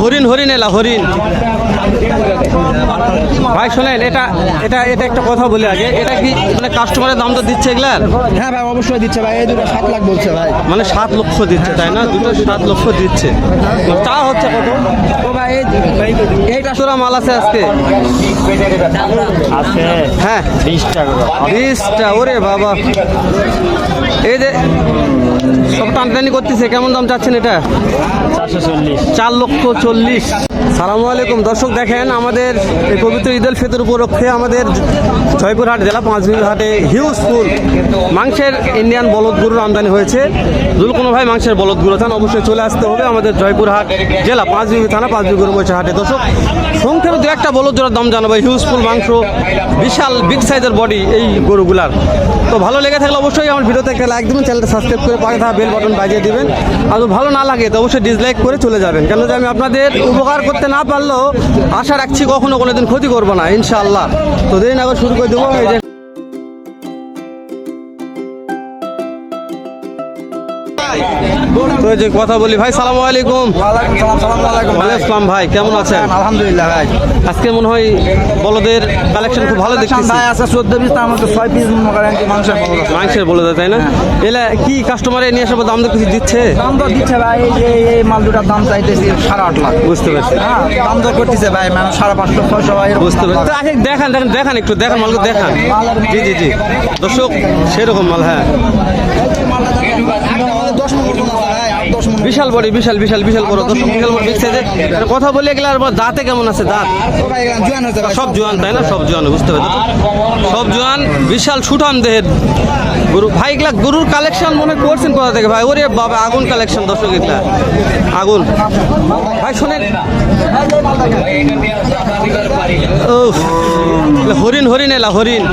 হরিণ হরিণ এলা হরিণ। ভাই শোনেন এটা এটা এটা একটা কথা বলি আগে। এটা কি মানে কাস্টমারের দাম তো দিচ্ছে এগুলার হ্যাঁ ভাই অবশ্যই দিচ্ছে ভাই এই দুটো সাত লাখ বলছে ভাই। মানে সাত লক্ষ দিচ্ছে তাই না? দুটো সাত লক্ষ দিচ্ছে। তা হচ্ছে কত? এইটা সোরা মাল আছে আজকে। আছে। হ্যাঁ। বিশটা ওরে বাবা। এই যে সব টানটানি করতেছে কেমন দাম চাচ্ছেন এটা? চারশো চল্লিশ। চার লক্ষ চল্লিশ। সালামু আলাইকুম। দর্শক দেখেন, আমাদের এই পবিত্র ঈদ উল ফিতর উপলক্ষে আমাদের জয়পুরহাট জেলা পাঁচবিবি হাটে হিউজ ফুল মাংসের ইন্ডিয়ান বলদ গরুর আমদানি হয়েছে। যদি কোনো ভাই, মাংসের বলদ গরু চান অবশ্যই চলে আসতে হবে আমাদের জয়পুরহাট জেলা পাঁচবিবি থানা পাঁচবিবি গরু হাটে। দর্শক সংক্ষেপে দু একটা বলদ জোড়ার দাম জানাব। হিউজ ফুল মাংস, বিশাল বিগ সাইজের বডি এই গরুগুলার। তো ভালো লেগে থাকলে অবশ্যই আমার ভিডিওতে একটা লাইক দেবেন চ্যানেলটা সাবস্ক্রাইব করে পাশে থাকা বেল বাটন বাজিয়ে দেবেন। আর ভালো না লাগে, তো অবশ্যই ডিসলাইক করে চলে যাবেন। কেন যে আমি আপনাদের উপকার করতে না পারলেও আশা রাখছি কখনো কোনোদিন ক্ষতি করব না, ইনশাআল্লাহ। তো দিন আগে শুরু করে দেবো তো যে কথা বলি ভাই সালাম আলাইকুম। আসসালাম ভাই কেমন আছেন? আলহামদুলিল্লাহ ভাই। আজকে মনে হয় বলদের কালেকশন খুব ভালো দেখতেছি। ভাই আছে চোদ্দ পিস তার মধ্যে ছয় পিস মনে করেন কি মাংসের। মাংসের বলে দেয় তাই না? এলা কি কাস্টমারে নিয়ে আসবে দাম তো কিছু দিচ্ছে? দাম দর দিচ্ছে ভাই এই এই মাল দুটার দাম চাইতেছি সাড়ে আট লাখ। বুঝতে পারছি। হ্যাঁ দাম দর করতেছে ভাই মানে সাড়ে পাঁচশো ছয়শো ভাই বুঝতে পারছি। তো আগে দেখান দেখেন দেখান একটু দেখান মালকে দেখান। জি জি জি। দর্শক সেরকম মাল হ্যাঁ। বিশাল বড়ি, বিশাল বিশাল বিশাল বড় দর্শক, বিশাল বড় বিগ সাইজের কথা বলে গেলে আর দাঁতে কেমন আছে দাঁত? সব জোয়ান, তাই না? সব জোয়ান, বুঝতে পারছি? সব জোয়ান, বিশাল সুঠাম দেহের গরু। ভাই, এগুলা গরুর কালেকশন মনে করছেন কোথা থেকে? ভাই, ওরে বাবা, আগুন কালেকশন দর্শক এগুলা। আগুন। ভাই, শোনেন। হরিণ হরিণ এলা, হরিণ।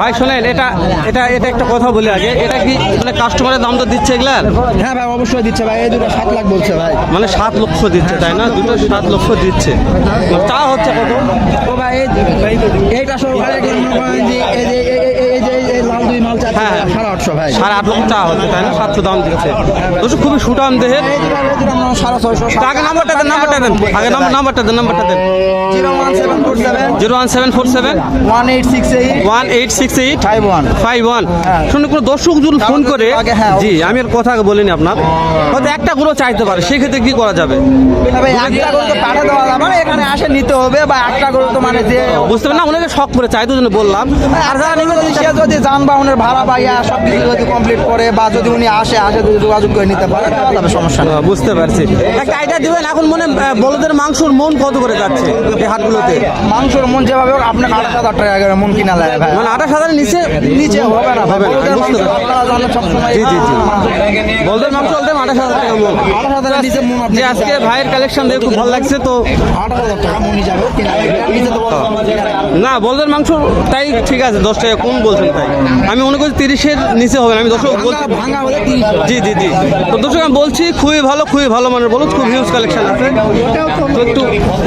ভাই, শোনেন, এটা এটা এটা একটা কথা বলি আগে। এটা কি মানে কাস্টমারের দাম তো দিচ্ছে এগুলার হ্যাঁ ভাই অবশ্যই দিচ্ছে ভাই এই দুটো সাত লাখ বলছে ভাই। মানে সাত লক্ষ দিচ্ছে তাই না? দুটো সাত লক্ষ দিচ্ছে। তা হচ্ছে কত? ও ভাই এই এইটা যে এই যে এই- যে লাল দুই মাল চাচ্ছে হ্যাঁ। সাড়ে আটশো ভাই। সাড়ে আট লক্ষ চা হচ্ছে তাই না? সাতশো দাম দিচ্ছে দোষো খুবই সুটাম সাড়ে ছয়শো আগে নাম্বারটা দেন নাম্বারটা দেন। আগে নাম্বার নাম্বারটা দেন নাম্বারটা দেন। Zero one seven four seven. Zero one seven four seven. One eight six eight. One eight six eight. Five one. Five one. হ্যাঁ। শুনে কোনো দর্শক যদি ফোন করে হ্যাঁ, জি আমি আর কথা বলিনি আপনার। হয়তো একটা গুলো চাইতে পারে সেক্ষেত্রে কি করা যাবে? একটা করে তো পাঠা দেওয়া যাবে এখানে আসে নিতে হবে বা একটা তো মানে যে বুঝতে পারেন না? ওনাকে শখ করে চাইতে জন্য বললাম। আর যারা নিবে যদি সে যদি যানবাহনের ভাড়া পাইয়া সব কিছু যদি কমপ্লিট করে বা যদি উনি আসে আসে যদি যোগাযোগ করে নিতে পারে তাহলে সমস্যা নেই বুঝতে পারছি একটা আইডিয়া দিবেন এখন মনে বলদের মাংসর মন কত করে যাচ্ছে এই হাটগুলোতে মাংসর মন যেভাবে হোক আপনাকে আঠাশ হাজার টাকা করে মন কিনা লাগে ভাই মানে আঠাশ হাজারের নিচে নিচে হবে না হবে না, বুঝতে। সবসময় জি, জি, জি। বলদের মাংস আঠাশ হাজার টাকা মন আঠাশ হাজারের নিচে মন আপনি যে আজকে ভাইয়ের কালেকশন দেখে খুব ভালো লাগছে তো আঠাশ হাজার টাকা মন। না বলদের মাংস তাই ঠিক আছে দশ টাকা কম বলছেন তাই। আমি মনে করছি তিরিশের নিচে হবে না আমি দর্শক জি জি জি। তো দর্শক আমি বলছি খুবই ভালো খুবই ভালো মানের বলুন খুব হিউজ কালেকশন আছে। তো একটু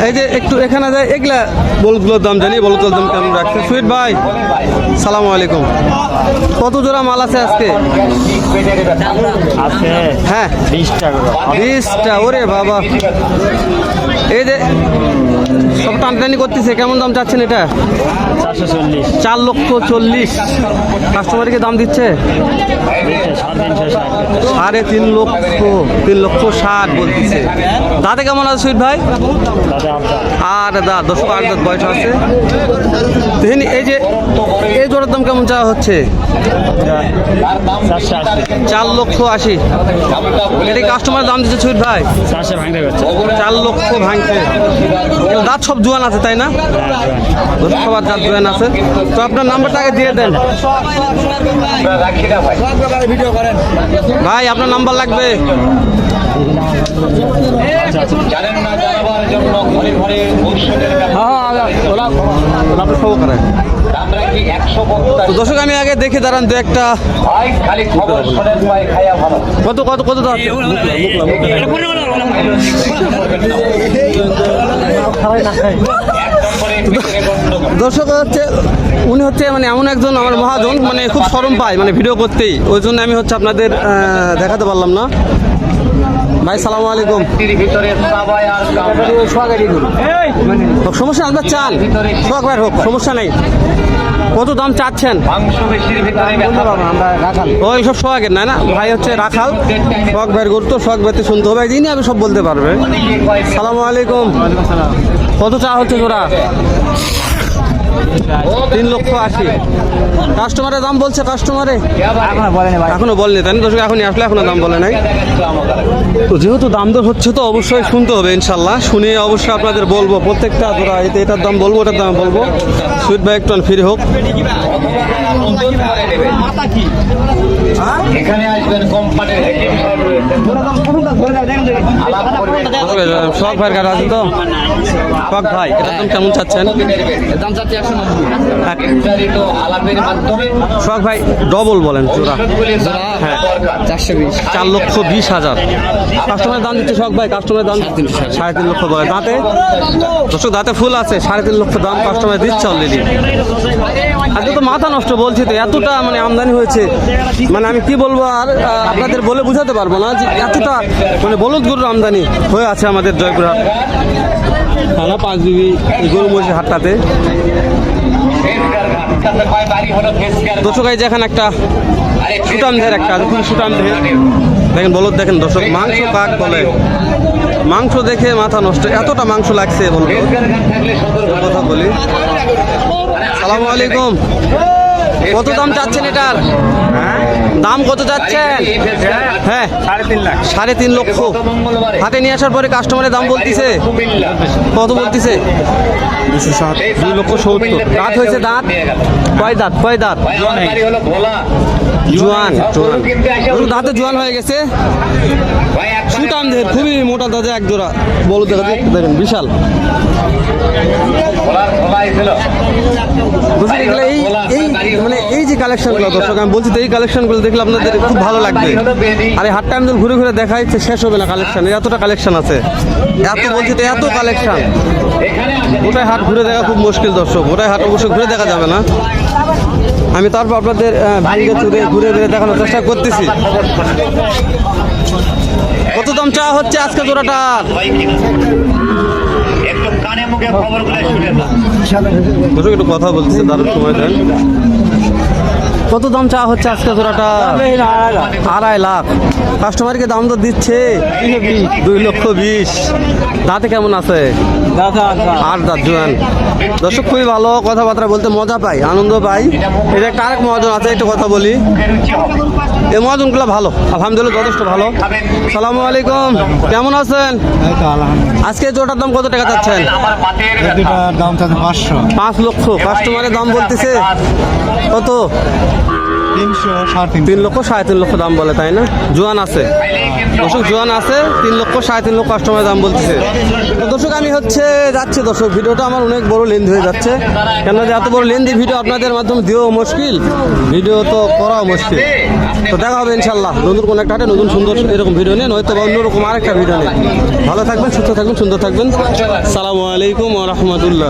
এই যে একটু এখানে যায় এগুলা বলদগুলোর দাম জানি বলদগুলোর দাম কেমন রাখছে? সুইট ভাই সালাম আলাইকুম। কত জোড়া মাল আছে আজকে? হ্যাঁ বিশটা ওরে বাবা। এই যে সব টানটানি করতেছে কেমন দাম চাচ্ছেন এটা? চার লক্ষ চল্লিশ। কাস্টমারকে দাম দিচ্ছে? সাড়ে তিন লক্ষ তিন লক্ষ ষাট বলতেছে। দাদা কেমন আছে সুইট ভাই? আর দা দশ দাঁত বয়স আছে। এই যে এই জোড়ার দাম কেমন চাওয়া হচ্ছে? চার লক্ষ আশি। এটা কাস্টমার দাম দিচ্ছে সুইট ভাই? চার লক্ষ ভাঙছে দাঁত সব জোয়ান আছে তাই না ধন্যবাদ সবার দাঁত জোয়ান আছে তো আপনার নাম্বারটা আগে দিয়ে দেন ভাই আপনার নাম্বার লাগবে হ্যাঁ না তো দর্শক আমি আগে দেখে দাঁড়ান দু একটা কত কত কত দর্শক হচ্ছে উনি হচ্ছে মানে এমন একজন আমার মহাজন মানে খুব শরম পায় মানে ভিডিও করতেই। ওই জন্য আমি হচ্ছে আপনাদের দেখাতে পারলাম না। ভাই, সালাম আলাইকুম। সমস্যা আপনার চান হোক ভাই, হোক, সমস্যা নেই। কত দাম চাচ্ছেন? ওই সব সোহাগের না না? ভাই হচ্ছে রাখাল। সোহাগ ভাইয়ের গরু তো সোহাগ ভাইতে শুনতে হবে একদিনই আমি সব বলতে পারবে। সালাম আলাইকুম। কত চা হচ্ছে তোরা তিন লক্ষ আশি। কাস্টমারের দাম বলছে কাস্টমারে। এখনও বলেনি, তাই দর্শক, এখনই আসলে এখনও দাম বলে নাই। তো যেহেতু দাম দর হচ্ছে, তো অবশ্যই শুনতে হবে, ইনশাল্লাহ। শুনে অবশ্যই আপনাদের বলব, প্রত্যেকটা এতে এটার দাম বলব, ওটার দাম বলব। সুইট ভাই, একটু ফ্রি হোক। এখানে আসবেন কোম্পানির শখ ভাইয়ের কাছে আছে তো? শখ ভাই এটার দাম কেমন চাচ্ছেন? দাম চাচ্ছি একশো শখ ভাই ডবল বলেন চোরা হ্যাঁ। চারশো বিশ চার লক্ষ বিশ হাজার। কাস্টমারের দাম দিচ্ছে শখ ভাই কাস্টমারের দাম সাড়ে তিন লক্ষ। বলে। দাঁতে? দর্শক দাঁতে ফুল আছে সাড়ে তিন লক্ষ দাম কাস্টমার দিচ্ছে অলরেডি আজকে তো মাথা নষ্ট বলছি তো এতটা মানে আমদানি হয়েছে। মানে আমি কি বলব আর আপনাদের বলে বুঝাতে পারব না যে এতটা মানে বলদ গরুর আমদানি হয়ে আছে আমাদের জয়পুরহাট। থানা পাঁচ বিবি, এই গরু মহিষের হাটটাতে। দর্শক, এই দেখেন একটা সুটাম ধের একটা খুব সুটাম ধের দেখেন, বলদ দেখেন, দর্শক, মাংস কাক বলে। মাংস দেখে মাথা নষ্ট, এতটা মাংস লাগছে বলব। কথা বলি। সালামু আলাইকুম। কত দাম চাচ্ছেন এটার? দাম কত ঘাট হ্যাঁ। সাড়ে তিন লক্ষ। হাতে নিয়ে আসার পরে কাস্টমারের দাম বলতিছে? কত বলতিছে? দুই লক্ষ সত্তর। দাঁত হয়েছে দাঁত? কয় দাঁত? কয় দাঁত? জোয়ান জোয়ান। দাঁতে জোয়ান হয়ে গেছে। দের খুবই মোটা দাঁতে এক জোড়া। বলো দেখা দেখেন বিশাল। এই এই মানে এই যে কালেকশনগুলো দর্শক আমি বলছি তো এই কালেকশনগুলো দেখলে আপনাদের খুব ভালো লাগবে। আর এই হাটটা আমি ঘুরে ঘুরে দেখাই শেষ হবে না কালেকশন এতটা কালেকশন আছে। এত বলছি তো এত কালেকশন হাট ঘুরে দেখা খুব মুশকিল দর্শক। হাট অবশ্যই ঘুরে দেখা যাবে না। আমি তারপর আপনাদের ঘুরে ঘুরে দেখানোর চেষ্টা করতেছি। কত দাম চা হচ্ছে আজকে জোড়াটার একটু কানে মুখে খবরগুলো শুনে। না দর্শক একটু কথা বলতেছে দারুণ সময় দেন। কত দাম চা হচ্ছে আজকে জোড়াটা? আড়াই লাখ। কাস্টমারকে দাম তো দিচ্ছে। দুই লক্ষ বিশ। দাঁতে কেমন আছে? আট দাঁত জোয়ান। দর্শক খুবই ভালো কথাবার্তা বলতে মজা পাই আনন্দ পাই। এটা একটা আরেক মহাজন আছে একটু কথা বলি। এই মহাজনগুলো ভালো আলহামদুলিল্লাহ যথেষ্ট ভালো। সালাম আলাইকুম। কেমন আছেন? আজকে জোটার দাম কত টাকা চাচ্ছেন? পাঁচ লক্ষ। কাস্টমারের দাম বলতেছে কত? তিন লক্ষ, সাড়ে তিন লক্ষ দাম বলে, তাই না? জোয়ান আছে। দর্শক, জোয়ান আছে, তিন লক্ষ, সাড়ে তিন লক্ষ কাস্টমার দাম বলতেছে। দর্শক, আমি হচ্ছে যাচ্ছি, দর্শক, ভিডিওটা আমার অনেক বড় লেন্থ হয়ে যাচ্ছে। কেন এত বড় লেন্থি ভিডিও আপনাদের মাধ্যমে দেওয়া মুশকিল। ভিডিও তো করাও মুশকিল। তো দেখা হবে ইনশাল্লাহ নতুন কোনো একটা নতুন সুন্দর এরকম ভিডিও নিয়ে, নয়তো বা অন্যরকম আরেকটা ভিডিও নিয়ে। ভালো থাকবেন, সুস্থ থাকবেন, সুন্দর থাকবেন। সালামু আলাইকুম রহমতুল্লাহ।